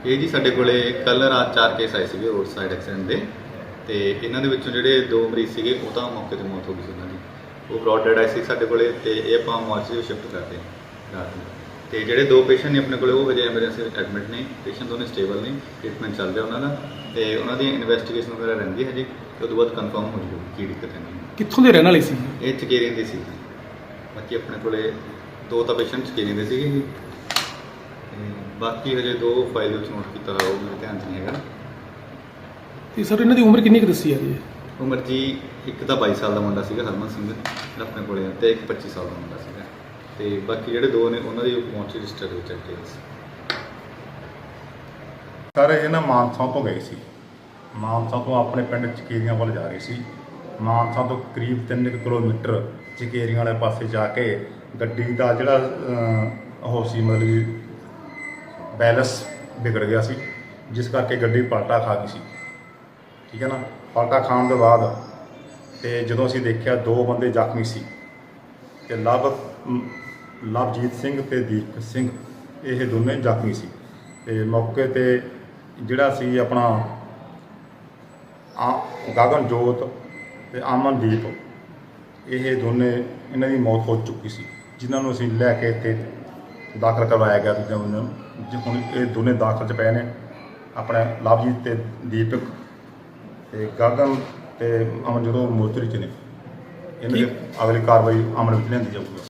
ਇਹ ਜੀ ਸਾਡੇ ਕੋਲੇ ਕੱਲ ਰਾਤ ਚਾਰ ਕੇਸ ਆਏ ਸੀਗੇ ਰੋਡ ਸਾਈਡ ਐਕਸੀਡੈਂਟ ਦੇ ਤੇ ਇਹਨਾਂ ਦੇ ਵਿੱਚੋਂ ਜਿਹੜੇ ਦੋ ਮਰੀਜ਼ ਸੀਗੇ ਉਹ ਤਾਂ ਮੌਕੇ ਤੇ ਮੌਤ ਹੋ ਗਈ ਸੀ ਉਹਨਾਂ ਦੀ। ਉਹ ਬ੍ਰੌਡ ਡੈਡ ਆਏ ਸੀ ਸਾਡੇ ਕੋਲੇ ਤੇ ਇਹ ਆਪਾਂ ਮੋਰਚੇ ਸ਼ਿਫਟ ਕਰਦੇ ਹਾਂ ਰਾਤ ਨੂੰ। ਤੇ ਜਿਹੜੇ ਦੋ ਪੇਸ਼ੈਂਟ ਨੇ ਆਪਣੇ ਕੋਲੇ ਉਹ ਹਜੇ ਐਮਰਜੈਂਸੀ ਵਿੱਚ ਐਡਮਿਟ ਨੇ ਪੇਸ਼ੈਂਟ ਦੋਨੇ ਸਟੇਬਲ ਨੇ ਟ੍ਰੀਟਮੈਂਟ ਚੱਲ ਰਿਹਾ ਉਹਨਾਂ ਦਾ ਤੇ ਉਹਨਾਂ ਦੀ ਇਨਵੈਸਟੀਗੇਸ਼ਨ ਵਗੈਰਾ ਰਹਿੰਦੀ ਹੈ ਜੀ ਤੇ ਉਹ ਤੋਂ ਬਾਅਦ ਕਨਫਰਮ ਹੋ ਜੂਗੀ ਕੀ ਦਿੱਕਤ ਹੈ ਨਹੀਂ ਕਿੱਥੋਂ ਦੇ ਰਹਿਣ ਵਾਲੇ ਸੀ? ਇਹ ਚਕੇਰੀਆਂ ਦੀ ਸੀ। ਬਾਕੀ ਆਪਣੇ ਕੋਲੇ ਦੋ ਤਾਂ ਪੇਸ਼ੈਂਟ ਚਕੇਰੀਆਂ ਦੇ ਸੀਗੇ ਜੀ। ਬਾਕੀ ਹਜੇ ਦੋ ਫਾਈਲ ਵਿੱਚ ਨੋਟ ਕੀਤਾ ਹੋਇਆ ਉਹ ਮੇਰੇ ਧਿਆਨ 'ਚ ਨਹੀਂ ਹੈਗਾ। ਤੇ ਸਰ ਇਹਨਾਂ ਦੀ ਉਮਰ ਕਿੰਨੀ ਕੁ ਦੱਸੀ ਹੈ ਜੀ? ਉਮਰ ਜੀ ਇੱਕ ਤਾਂ 22 ਸਾਲ ਦਾ ਮੁੰਡਾ ਸੀਗਾ ਹਰਮਨ ਸਿੰਘ ਜਿਹੜਾ ਆਪਣੇ ਕੋਲੇ ਆ, ਤੇ ਇੱਕ 25 ਸਾਲ ਦਾ ਮੁੰਡਾ ਸੀਗਾ। ਤੇ ਬਾਕੀ ਜਿਹੜੇ ਦੋ ਨੇ ਉਹਨਾਂ ਦੀ ਪਹੁੰਚ ਰਜਿਸਟਰ ਵਿੱਚ ਕੇਸ ਸਰ ਇਹ ਨਾ ਮਾਨਸਾ ਤੋਂ ਗਏ ਸੀ। ਮਾਨਸਾ ਤੋਂ ਆਪਣੇ ਪਿੰਡ ਚਕੇਰੀਆਂ ਵੱਲ ਜਾ ਰਹੇ ਸੀ। ਮਾਨਸਾ ਤੋਂ ਕਰੀਬ 3 ਕਿਲੋਮੀਟਰ ਚਕੇਰੀਆਂ ਵਾਲੇ ਪਾਸੇ ਜਾ ਕੇ ਗੱਡੀ ਦਾ ਜਿਹੜਾ ਉਹ ਸੀ ਮਤਲਬ ਬੈਲੈਂਸ ਵਿਗੜ ਗਿਆ ਸੀ, ਜਿਸ ਕਰਕੇ ਗੱਡੀ ਪਲਟਾ ਖਾ ਗਈ ਸੀ। ਠੀਕ ਹੈ ਨਾ? ਪਲਟਾ ਖਾਣ ਤੋਂ ਬਾਅਦ ਤੇ ਜਦੋਂ ਅਸੀਂ ਦੇਖਿਆ ਦੋ ਬੰਦੇ ਜ਼ਖਮੀ ਸੀ, ਤੇ ਲਵ ਲਵਜੀਤ ਸਿੰਘ ਤੇ ਦੀਪ ਸਿੰਘ, ਇਹ ਦੋਨੇ ਜ਼ਖਮੀ ਸੀ। ਤੇ ਮੌਕੇ ਤੇ ਜਿਹੜਾ ਸੀ ਆਪਣਾ, ਆ, ਗਗਨਜੋਤ ਤੇ ਅਮਨਦੀਪ, ਇਹ ਦੋਨੇ ਇਹਨਾਂ ਦੀ ਮੌਤ ਹੋ ਚੁੱਕੀ ਸੀ, ਜਿਨ੍ਹਾਂ ਨੂੰ ਅਸੀਂ ਲੈ ਕੇ ਇੱਥੇ ਦਾਖਲ ਕਰਵਾਇਆ ਗਿਆ ਦੂਜੇ ਬੰਦੇ ਨੂੰ ਜਿ- ਹੁਣ ਇਹ ਦੋਨੇ ਦਾਖਲ ਚ ਪਏ ਨੇ। ਆਪਣੇ ਲਵਜੀਤ ਤੇ ਦੀਪਕ ਤੇ ਗਗਨ ਤੇ ਅਮਨ ਜਦੋਂ ਮੋਰਚਰੀ ਚ ਨੇ। ਇਹਨਾਂ ਦੀ ਅਗਲੀ ਕਾਰਵਾਈ ਅਮਲ ਵਿੱਚ ਲਿਆਂਦੀ ਜਾਊਗੀ।